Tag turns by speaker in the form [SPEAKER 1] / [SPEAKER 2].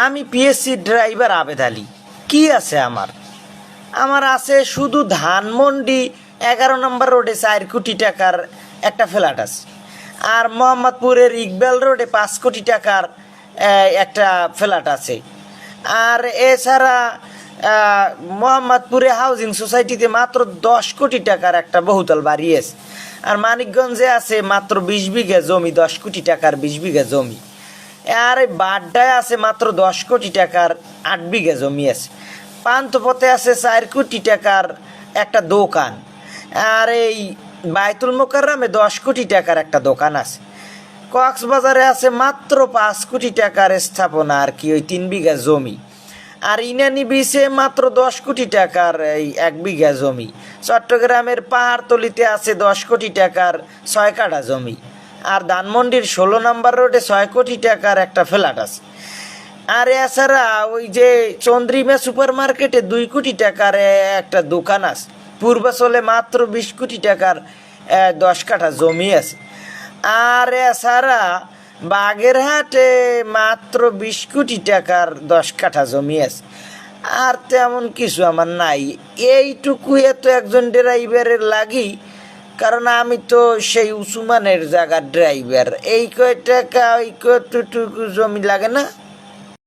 [SPEAKER 1] আমি PSC driver Abed Ali. কি আছে আমার? আমার আছে শুধু ধানমন্ডি এগারো নম্বর রোডে চার কোটি টাকার একটা ফ্ল্যাট আছে। আর মোহাম্মদপুরের ইকবাল রোডে পাঁচ কোটি টাকার একটা ফ্ল্যাট আছে। আর এছাড়া মোহাম্মদপুরে হাউজিং সোসাইটিতে মাত্র দশ কোটি টাকার একটা বহুতল বাড়ি আছে। আর মানিকগঞ্জে আছে মাত্র বিশ বিঘা জমি, দশ কোটি টাকার বিশ বিঘা জমি। আর বাড্ডায় আছে মাত্র দশ কোটি টাকার আট বিঘা জমি আছে। পান্থপথে আছে চার কোটি টাকার একটা দোকান। আর এই বাইতুল মোকাররামে দশ কোটি টাকার একটা দোকান আছে। কক্সবাজারে আছে মাত্র পাঁচ কোটি টাকার স্থাপনা আর কি, ওই তিন বিঘা জমি। আর ইনানি বিচে মাত্র দশ কোটি টাকার এই এক বিঘা জমি। চট্টগ্রামের পাহাড়তলিতে আছে দশ কোটি টাকার ছয় কাঠা জমি। আর ধানমন্ডির ষোলো নম্বর রোডে ছয় কোটি টাকার একটা ফ্ল্যাট আছে। আর এছাড়া ওই যে চন্দ্রিমা সুপার মার্কেটে দুই কোটি টাকার একটা দোকান আছে। পূর্বাচলে মাত্র বিশ কোটি টাকার দশ কাঠা জমি আছে। আর এছাড়া বাগেরহাটে মাত্র বিশ কোটি টাকার দশ কাঠা জমি আছে। আর তেমন কিছু আমার নাই। এইটুকু তো একজন ড্রাইভারের লাগি কারণ আমি তো সেই উসুমানের জায়গার ড্রাইভার এই কয় টাকা ওই কতটুকু জমি লাগে না?